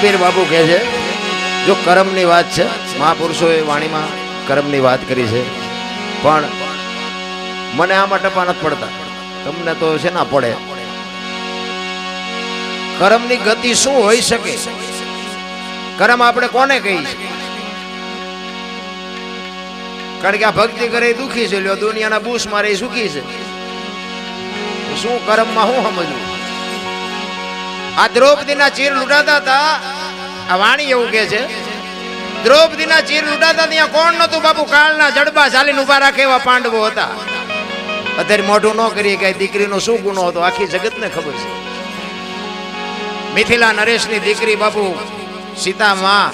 કબીર બાપુ કહે છે, જો કર્મની વાત છે, મહાપુરુષોએ વાણીમાં કર્મની વાત કરી છે, પણ મને આમાં ટપા નથી પડતા. તમને તો છે ના પડે? કર્મની ગતિ શું હોઈ શકે? કર્મ આપણે કોને કહી કારણ કે આ ભક્તિ કરે દુખી છે, લ્યો, દુનિયાના બૂસ મારે સુખી છે. શું કર્મમાં શું સમજવું? આ દ્રૌપદીના ચીર લૂંટાતા હતા. આ વાણી એવું કે છે, દ્રૌપદીના ચીર લૂંટાતા ત્યાં કોણ નતું બાપુ કાળના જડબા ચાલીને ઊભા રાખે એવા પાંડવો હતા. અત્યારે મોઢું ન કરીએ કે દીકરીનો શું ગુનો હતો? આખી જગતને ખબર છે. મિથિલા નરેશની દીકરી બાપુ સીતા માં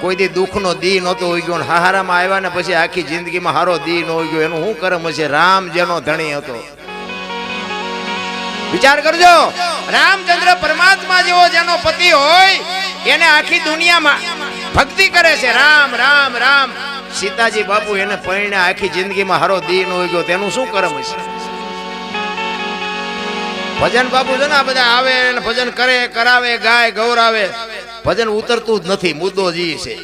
કોઈ દી દુઃખનો દી નહોતો હોઈ ગયો હાહારામાં આવ્યા ને પછી આખી જિંદગીમાં હારો દી ન હોઈ ગયો. એનું શું કરમ હશે? રામ જેનો ધણી હતો. વિચાર કરજો. રામચંદ્ર પરમાત્મા જેવો જેનો પતિ હોય, એને આખી દુનિયામાં ભક્તિ કરે છે. રામ રામ રામ. સીતાજી બાપુ એને પરિણે આખી જિંદગીમાં હારો દીન હોય ગયો તેનું શું કરમ હશે? ભજન બાપુ છે ને આ બધા આવે અને ભજન કરે, કરાવે, ગાય, ગૌરાવે. ભજન ઉતરતું જ નથી. મુદ્દો જી છે.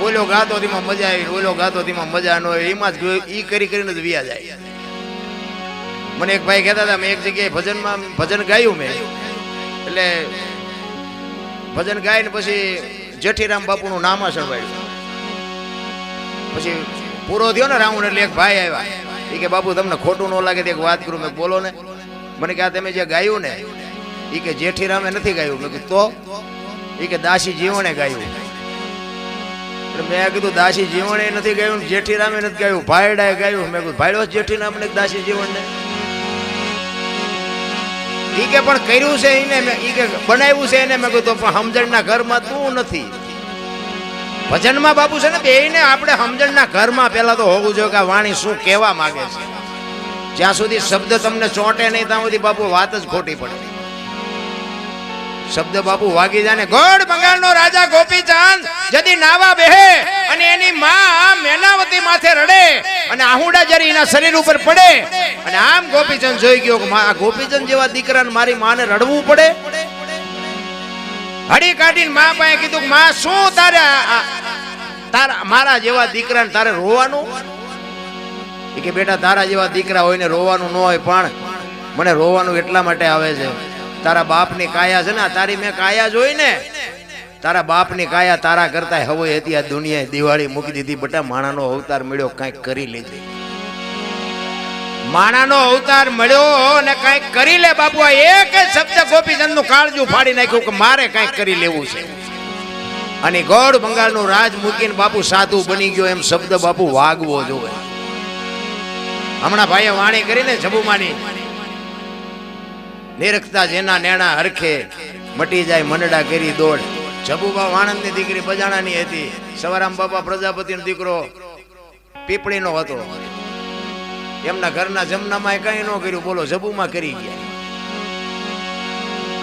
ઓલો ગાતો તેમાં મજા આવી, ઓલો ગાતો તેમાં મજા ન હોય. એમાં જ ઈ કરી કરીને જ વ્યા જાય. મને એક ભાઈ કહેતા હતા મેં એક જગ્યાએ ભજનમાં, ભજન ગાયું મેં. એટલે ભજન ગાઈને પછી જેઠીરામ બાપુનું નામ સંભળાયું પછી પૂરો થયો ને રાઉન્ડ એટલે એક ભાઈ આવ્યા. એ કે, બાપુ, તમને ખોટું ન લાગે તે એક વાત કરું. મેં બોલો ને. મને કે, આ તમે જે ગાયું ને એ કે જેઠીરામે નથી ગાયું. મેં તો? એ કે, દાસી જીવણે ગાયું. મેં કીધું, દાસી જીવણે નથી ગાયું જેઠીરામે નથી ગાયું ભાઈડાએ ગાયું. મેં કીધું ભાઈડો જ જેઠીરામ ને દાસી જીવણને? ઈ કે પણ કર્યું છે એને મેં, ઈ કે બનાવ્યું છે એને મેં કીધું, પણ સમજણના ઘરમાં તું નથી. ભજનમાં બાપુ છે ને, બેયને આપણે સમજણના ઘરમાં પહેલા તો હોવું જોઈએ કે વાણી શું કહેવા માંગે છે. જ્યાં સુધી શબ્દ તમને ચોંટે નહીં, ત્યાં સુધી બાપુ વાત જ ખોટી પડે. શબ્દ બાપુ વાગી જાને. ગોળ બંગાળનો રાજા ગોપીચંદ જદી નાવા બેહે અને એની માં મેનાવતી માથે રડે અને આહુડા જરી એના શરીર ઉપર પડે અને આમ ગોપીચંદ જોઈ ગયો કે આ ગોપીચંદ જેવા દીકરાને મારી માને રડવું પડે? હડી કાઢીને મા પાસે કીધું કે, માં, શું તારે તારા, મારા જેવા દીકરાને તારે રોવાનું? કે, બેટા, તારા જેવા દીકરા હોય ને રોવાનું ન હોય, પણ મને રોવાનું એટલા માટે આવે છે. તારા બાપની કાયા છે ને તારી મેં કાયા જોઈ ને. તારા બાપની કાયા તારા કરતા હવે હતી આ દુનિયાએ દિવાળી મૂકી દીધી. બટા માણાનો અવતાર મળ્યો કાંઈક કરી લીધી માણાનો અવતાર મળ્યો ને કાંઈક કરી લે બાપુ, આ એક જ શબ્દ ગોપીચંદનું કાળજું ફાડી નાખ્યું કે મારે કાંઈક કરી લેવું છે. અને ગોળ બંગાળનું રાજ મૂકીને બાપુ સાધુ બની ગયો એમ શબ્દ બાપુ વાગવો જોવે. હમણાં ભાઈએ વાણી કરીને જબુમાની નિરખતા જેના નેણા હરખે મટી જાય મંડળા કરી દોડ. જબુબા વાણંદની દીકરી બજાણાની હતી. સવારામ બાપા પ્રજાપતિનો દીકરો પીપળીનો હતો. એમના ઘરના જમનામાં કઈ ન કર્યું. બોલો, જબુમાં કરી ગયા.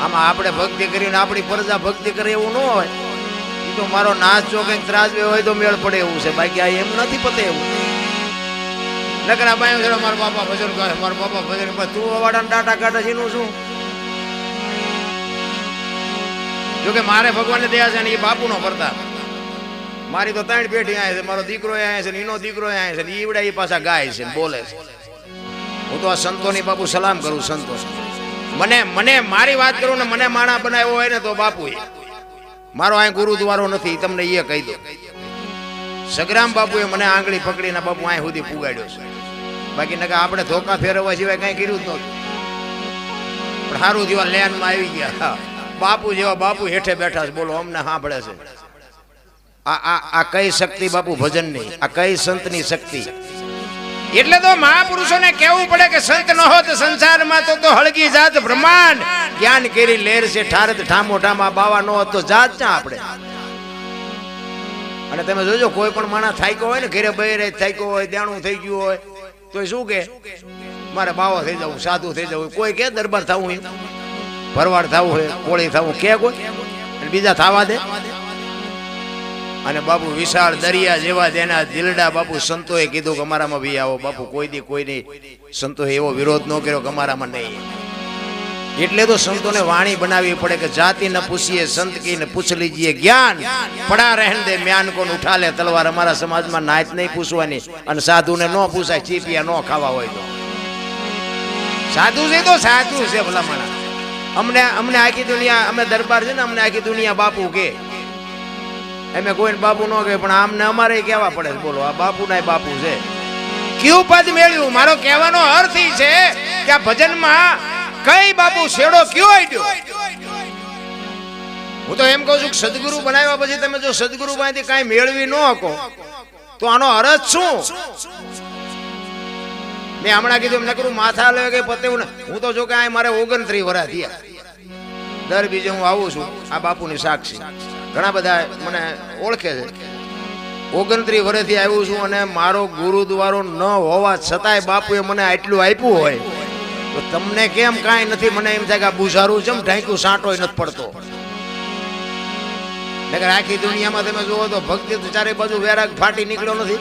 આમાં આપણે ભક્તિ કરીને આપણી પ્રજા ભક્તિ કરે એવું ન હોય. એ તો મારો નાચ જો કંઈક ત્રાજવે હોય તો મેળ પડે એવું છે. બાકી આ એમ નથી પતે એવું. નકરા બાયો મારા બાપા ભજન કરે મારા બાપા ભજન તું અવાડાને ડાટા કાઢે છે શું? જોકે મારે ભગવાનને દયા છે ને એ બાપુનો પ્રતાપ મારી તો ત્રણ પેઢી આય છે, મારો દીકરો આવે છે એનો દીકરો આવે છે ને એ પાછા ગાય છે બોલે છે. હું તો આ સંતોની બાપુ સલામ કરું સંતો મને મને મારી વાત કરું ને મને માણા બનાવ્યો હોય ને તો બાપુ મારો અહીં ગુરુદ્વારો નથી તમને એ કહી દો સગ્રામ બાપુએ મને આંગળી પકડીને બાપુ અહીં સુધી પુગાડ્યો છે. બાકી નકા આપણે ધોકા ફેરવવા સિવાય કાંઈ કર્યું જ નહોતું. પણ સારું જેવા લેનમાં આવી ગયા. હા. બાપુ જેવા બાપુ હેઠે બેઠા છે, બોલો, અમને સાંભળે છે. આ આ આ કઈ શક્તિ બાપુ ભજન નહીં આ કઈ સંતની શક્તિ? એટલે તો મહાપુરુષોને કહેવું પડે કે સંત ન હોત, સંસારમાં તો તો હળગી જાત બ્રહ્માંડ. જ્ઞાન કેરી લેર છે ઠારત ઠામો, ઠામા, બાવા ન હોત તો જાત ક્યાં આપણે? અને તમે જોજો, કોઈ પણ માણસ થાક્યો હોય ને, ઘેરે બહેરે થાક્યો હોય, દેણું થઈ ગયું હોય તો શું કે? મારે બાવો થઈ જવું સાધુ થઈ જવું કોઈ કે દરબાર થવું એમ? ભરવાડ થવું હોય, કોળી થવું, કે કોઈ બીજા થવા દે. અને બાપુ વિશાળ દરિયા જેવા જેના દિલડા બાપુ સંતોએ કીધું કે અમારામાં બી આવો, બાપુ કોઈ દી કોઈ નહીં સંતોએ એવો વિરોધ ન કર્યો કે અમારામાં નહીં. એટલે તો સંતોને વાણી બનાવવી પડે કે જાતિ ન પૂછીએ, સંત કી ને પૂછ લીજીએ, જ્ઞાન પડા રહેન દે, મ્યાન કોણ ઉઠા લે તલવાર અમારા સમાજમાં નાયત નહીં પૂછવાની, અને સાધુને ન પૂછાય, ચીપિયા ન ખાવા હોય તો. સાધુ છે તો સાચું છે ભલામણા. અમને અમને આખી દુનિયા, અમે દરબાર છે ને, અમને આખી દુનિયા બાપુ કે. એમે કોઈને બાપુ ન કહે, પણ આમને અમારે કહેવા પડે બોલો, આ બાપુ ના બાપુ છે. કયું પદ મેળવ્યું મારો કહેવાનો અર્થ એ છે કે આ ભજનમાં કઈ બાપુ શેડો કયો આડ્યો હું તો એમ કહું છું કે સદગુરુ બનાવ્યા પછી તમે જો સદગુરુ પાસેથી કાંઈ મેળવી ન શકો, તો આનો અર્થ શું? મેં હમણાં કીધું એમ નકરું માથા લે કે પતે હું તો જો કે આ મારે ઓગણત્રીસ વરા થયા. દર બીજે હું આવું છું, આ બાપુની સાક્ષી. ઘણા બધા મને ઓળખે છે. ઓગણત્રીસ વર્ષથી આવ્યું છું અને મારો ગુરુદ્વારો ન હોવા છતાંય બાપુએ મને આટલું આપ્યું હોય. તો તમને કેમ કાંઈ નથી? મને એમ થાય કે આ બુઝારું છે ઢાંક્યું, સાંટોય નથી પડતો. નગર આખી દુનિયામાં તમે જુઓ તો ભક્તિ તો ચારે બાજુ વેરાગ ફાટી નીકળ્યો નથી.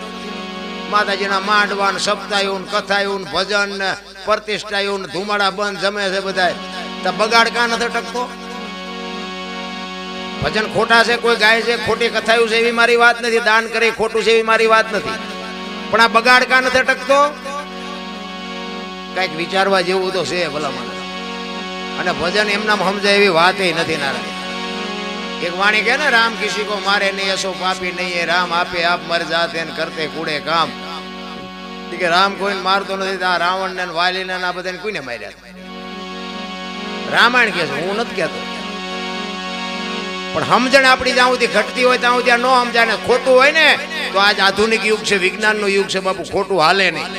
માતાજીના માંડવા ને સપ્તાયું ને કથાયું ભજન ને પ્રતિષ્ઠાયું ને ધુમાડા બંધ જમે છે બધાય. તો બગાડ કાં નથી ટકતો? ભજન ખોટા છે, કોઈ ગાય છે, ખોટી કથાયું છે એવી મારી વાત નથી. દાન કરે, ખોટું છે એવી મારી વાત નથી. પણ આ બગાડ કાં નથી ટકતો? કંઈક વિચારવા જેવું તો છે ભલા મને અને ભજન એમનામ સમજાય એવી વાત નથી, નારાયણ. એક વાણી કે ને, રામ કિસી કો મારે નહીં એસો પાપી નહીં રામ આપે આપ મર જાતે ને કરતે કુડે કામ. કે રામ કોઈને મારતો નથી આ રાવણ ને વાલી ને આ બધાને કોઈને માર્યા રામાયણ કે છે, હું નથી કહેતો. પણ સમજણ આપણી જ્યાં સુધી ઘટતી હોય, ત્યાં સુધી ન સમજાય ને ખોટું હોય ને, તો આજ આધુનિક યુગ છે, વિજ્ઞાનનો યુગ છે, બાપુ, ખોટું હાલે નહીં.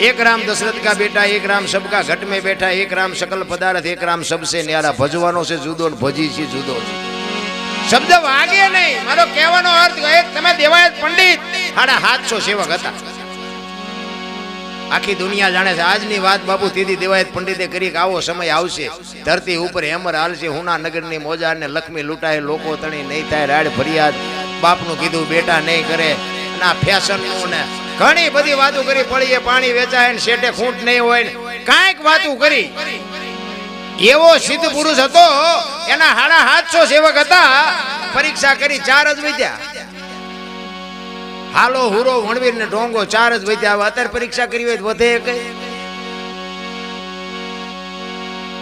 એક રામ દશરથ કા બેટા, એક રામ સબકા ઘટ में બેઠા, એક રામ સકલ પદાર્થ, એક રામ સબસે ન્યારા. ભજવાનો છે જુદો ભજી છે જુદો. શબ્દ વાગે નહીં. મારો કહેવાનો અર્થ એ તમે દેવાયત પંડિત સાડા સાતસો સેવક હતા. આખી દુનિયા જાણે છે, આજની વાત બાપુ તીધી દેવાયત પંડિતે કરી કે આવો સમય આવશે. ધરતી ઉપર હેમર હાલશે, હુના નગરની મોજા ને લક્ષ્મી લૂંટાય, લોકો તણી નહીં થાય, રાડ ફરિયાદ. બાપનું કીધું, બેટા, નહીં કરે. ના ફેશનનું ને ઘણી બધી વાતો કરી પડીએ પાણી વેચાય ને શેઠે ખૂંટ નહીં હોય ને. કાંઈક વાતો કરી. એવો સિદ્ધ પુરુષ હતો, એના હાડા હાથસો સેવક હતા, પરીક્ષા કરી ચાર જ વિદ્યા હાલો હુરો વણવીર ને ઢોંગો ચાર જ વિદ્યા હવે અત્યારે પરીક્ષા કરી હોય વધે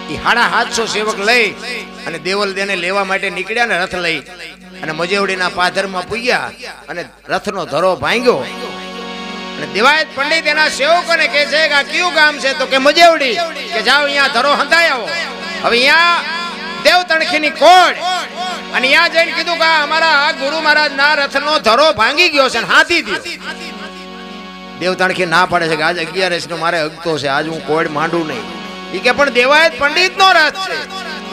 કઈ હાડા હાથસો સેવક લઈ અને દેવલ દેને લેવા માટે નીકળ્યા ને રથ લઈ. અને મજેવડીના પાથરમાં પૂગ્યા અને રથનો ધરો ભાંગ્યો. અને દેવાયત પંડિત એના સેવકોને કહે છે કે આ કયું ગામ છે? તો કે મજેવડી. કે જાઓ અહીંયા ધરો હંતાઈ આવો. હવે અહીંયા દેવ તણખીની કોડ અને અહીંયા જઈને કીધું કે અમારા ગુરુ મહારાજ ના રથનો ધરો ભાંગી ગયો છે ને હાથી દેવ તણખી ના પાડે છે કે આજ અગિયારસ નો મારે અગતો છે, આજ હું કોડ માંડું નહીં. એ કે પણ દેવાયત પંડિત નો રથ છે.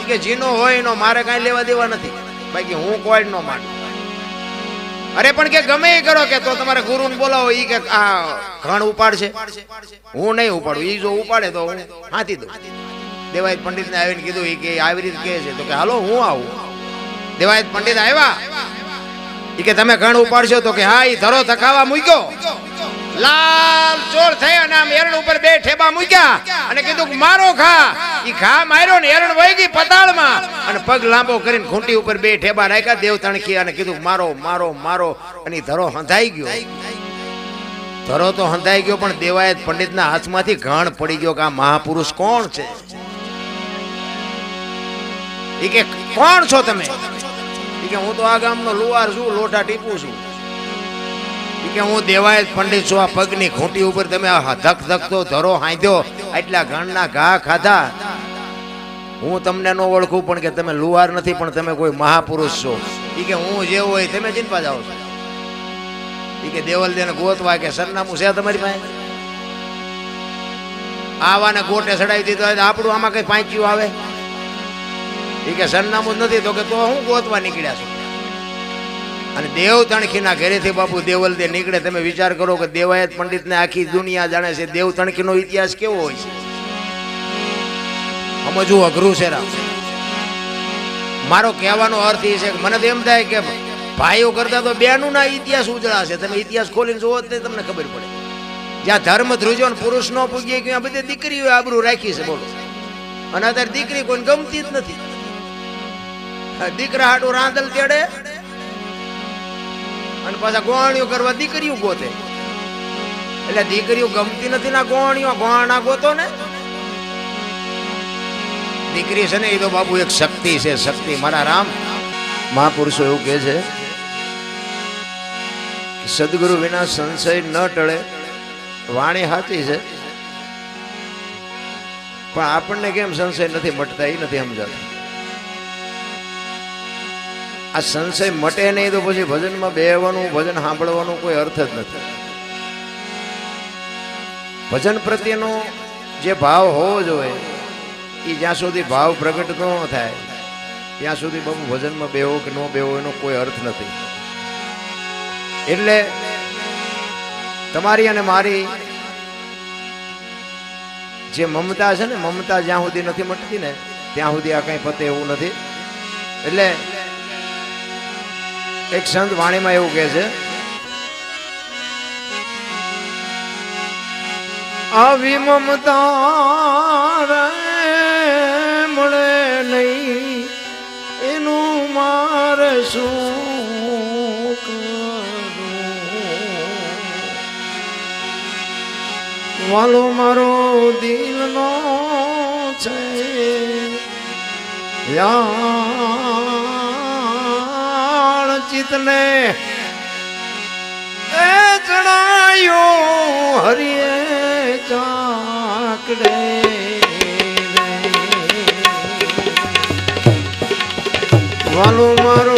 કે જીનો હોય એનો મારે કાંઈ લેવા દેવા નથી. બાકી હું કોડ નો માંડું. અરે, પણ કે ગમે એ કરો કે તો તમારે ગુરુ ને બોલાવો, ઈ કે આ ઘણ ઉપાડશે. હું નહીં ઉપાડું, ઈ જો ઉપાડે તો હું હાથી દઉં. દેવાયત પંડિતને આવીને કીધું, ઈ કે આવી રીતે કહે છે. તો કે, હાલો, હું આવું. દેવાયત પંડિત આવ્યા. ઈ કે, તમે ઘણ ઉપાડશો? તો કે, હા, ઈ ધરો ધકાવા મૂક્યો. લાલ ચોર થઈ અને આમ એરણ ઉપર બે ઠેબા મૂક્યા અને કીધું મારો ખા ઈ ઘા માર્યો ને એરણ વહી ગઈ પતાળમાં. અને પગ લાંબો કરીને ખૂંટી ઉપર બે ઠેબા રાખ્યા, દેવ તણકી અને કીધું, મારો મારો મારો. અને ધરો હંધાઈ ગયો. ધરો તો હંધાઈ ગયો, પણ દેવાયત પંડિતના હાથમાંથી ઘણ પડી ગયો કે આ મહાપુરુષ કોણ છે? એ કે, કોણ છો તમે? એ કે, હું તો આ ગામનો લુવાર છું લોટા ટીપું છું. કે હું દેવાયત પંડિત છું, આ પગની ખૂંટી ઉપર તમે આ ધક ધકતો ધરો, હાંધ્યો એટલા ઘણના ઘા ખાધા. હું તમને ન ઓળખું પણ કે તમે લુવાર નથી, પણ તમે કોઈ મહાપુરુષ છો. એ કે હું જે હોય તમે ચિંતા જાઓ છો. એ કે દેવલ દેને ગોતવા કે સરનામું છે તમારી પાસે? આવાને ગોટે ચડાવી દીધો હોય આપણું આમાં કઈ પાંચ્યું આવે? એ કે સરનામું જ નથી, તો કે તો હું ગોતવા નીકળ્યા છું. અને દેવ તણખીના ઘરેથી બાપુ દેવલ દે નીકળે, તમે વિચાર કરો કે દેવાયત પંડિતને આખી દુનિયા જાણે છે દેવ તણખીનો ઇતિહાસ કેવો હોય છે? સમજવું અઘરું છે રામ. મારો કહેવાનો અર્થ એ છે કે મને તો એમ થાય કે ભાઈઓ કરતા તો બેનું ના ઇતિહાસ ઉજળા છે તમે ઇતિહાસ ખોલીને જુઓ તો તમને ખબર પડે. જ્યાં ધર્મ ધ્રુજો ને પુરુષ નો પૂગીએ કે બધી દીકરીઓ આબરૂ રાખી છે, બોલો. અને અત્યારે દીકરી કોઈ ગમતી જ નથી. દીકરા હાટું રાંધલ તેડે અને પાછા ગોવાણીઓ કરવા દીકરીઓ ગોતે. એટલે દીકરીઓ ગમતી નથી ના ગોવાણીઓ ગોવાણા ગોતો ને. દીકરી છે ને એ તો બાબુ એક શક્તિ છે, શક્તિ મારા રામ. મહાપુરુષો એવું કહે છે સદગુરુ વિના સંશય ન ટળે. વાણી સાચી છે. પણ આપણને કેમ સંશય નથી? મટતા એ નથી સમજાતું. આ સંશય મટે નહીં તો પછી ભજનમાં બેહવાનું, ભજન સાંભળવાનું કોઈ અર્થ જ નથી. ભજન પ્રત્યેનો જે ભાવ હોવો જોઈએ, એ જ્યાં સુધી ભાવ પ્રગટ ન થાય, ત્યાં સુધી બહુ ભજનમાં બેહો કે ન બેહો એનો કોઈ અર્થ નથી. એટલે તમારી અને મારી જે મમતા છે ને, મમતા જ્યાં સુધી નથી મટતી ને, ત્યાં સુધી આ કંઈ પતે એવું નથી. એટલે એક સંત વાણીમાં એવું કહે છે, આવી મમતા રે મળે નહીં, એનું મારે શું વાલો મારો દિલનો છે યાળ ચિતને એ ચડાયો હરિએ ચાકડે વાલો મારો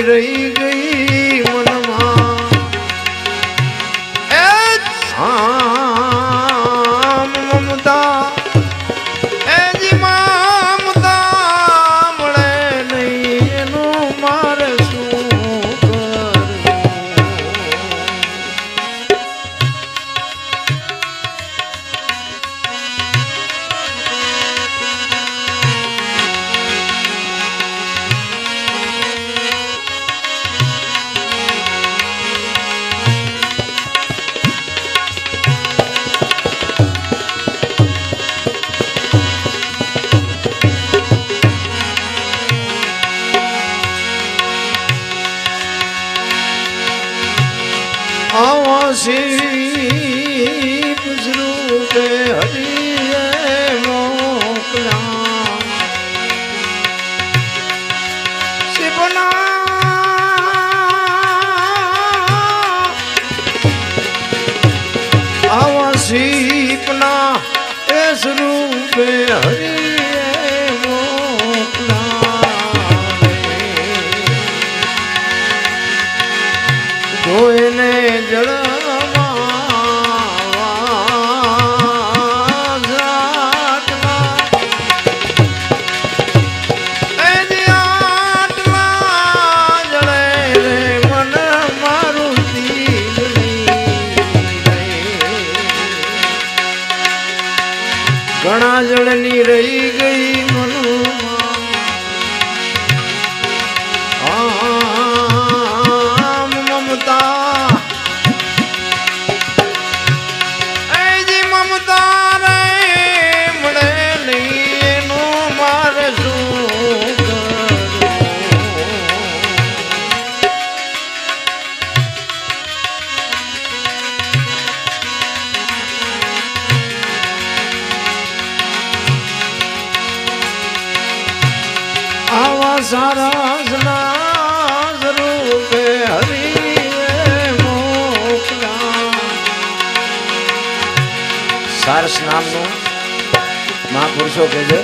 রই સારા સના સ્વરૂપે હરિએ મોકલ્યા સારસ નામનું મહાપુરુષો કે છે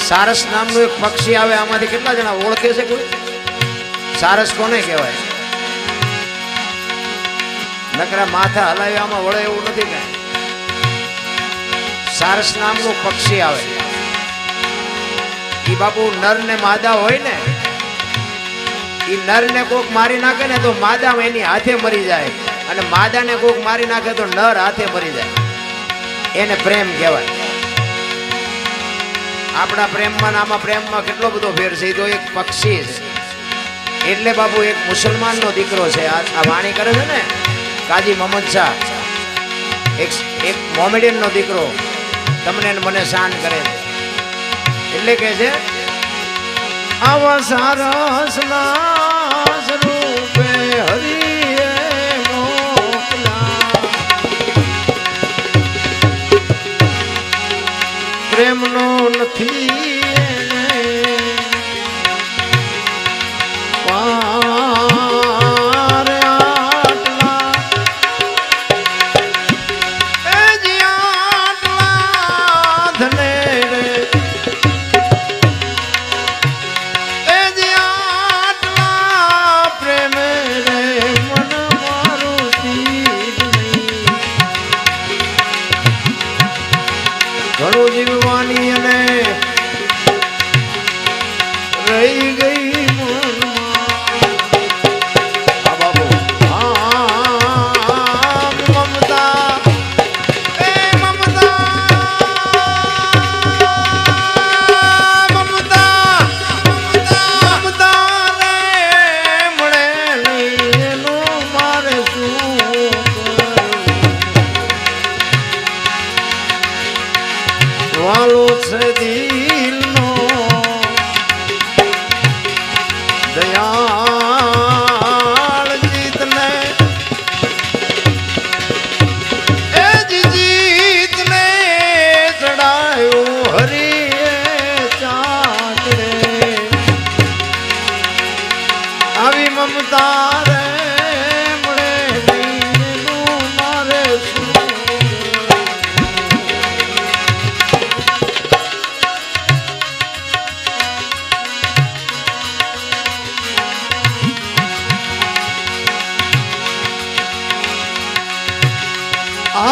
સારસ નામનું એક પક્ષી આવે આમાંથી કેટલા જણા ઓળખે છે કોઈ સારસ કોને કહેવાય નકરા માથા હલાવ્યામાં વળે એવું નથી કઈ સારસ નામનું પક્ષી આવે ઈ બાપુ નર ને માદા હોય ને એ નર ને કોક મારી નાખે ને તો માદા એની હાથે મરી જાય. અને માદાને કોક મારી નાખે તો નર હાથે મરી જાય. એને પ્રેમ કહેવાય. આપણા પ્રેમમાં આમાં પ્રેમમાં કેટલો બધો ફેર છે. તો એક પક્ષી છે. એટલે બાપુ એક મુસલમાનનો દીકરો છે. આ આ વાણી કરે છે ને, કાજી મોહમ્મદ શાહ. એક એક મોમેડિયનનો દીકરો. તમને મને શાન કરે છે. એટલે કે છે આવા સારસ સના સ્વરૂપે હરિએ પ્રેમનો નથી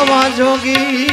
આવા જોગી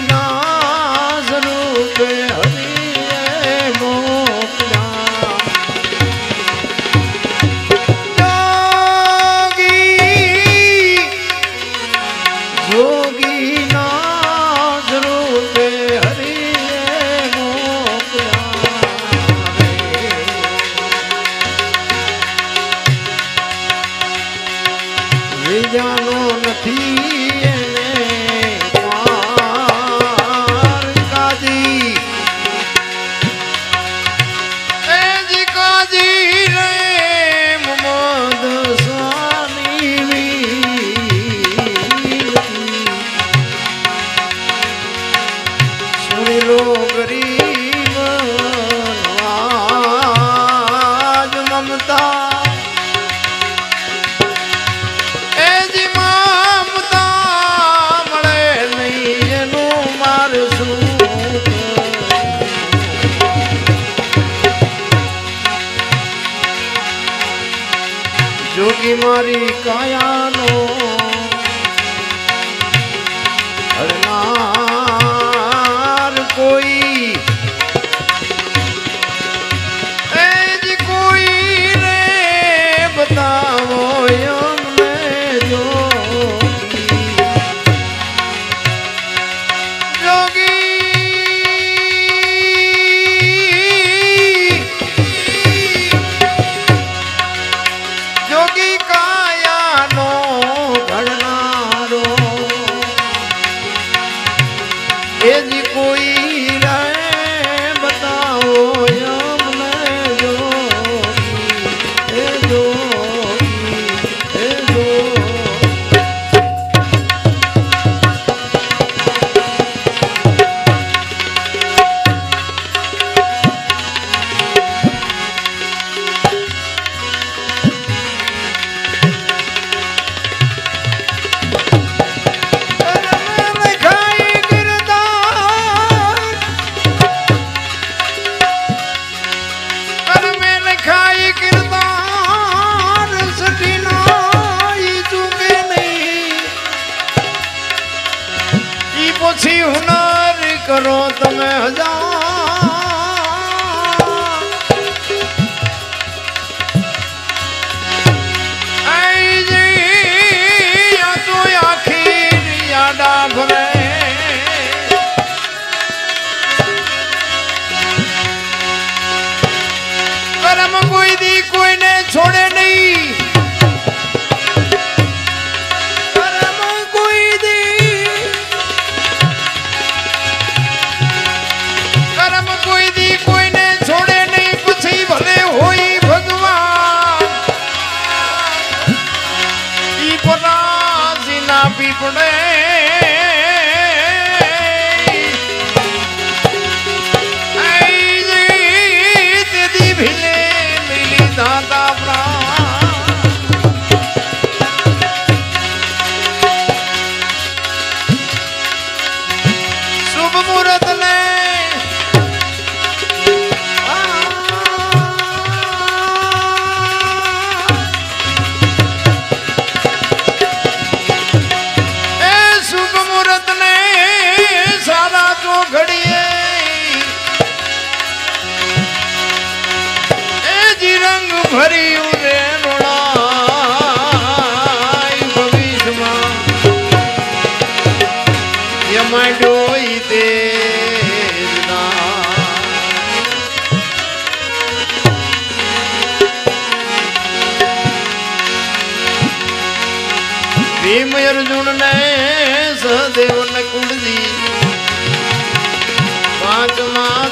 Turn it. আমার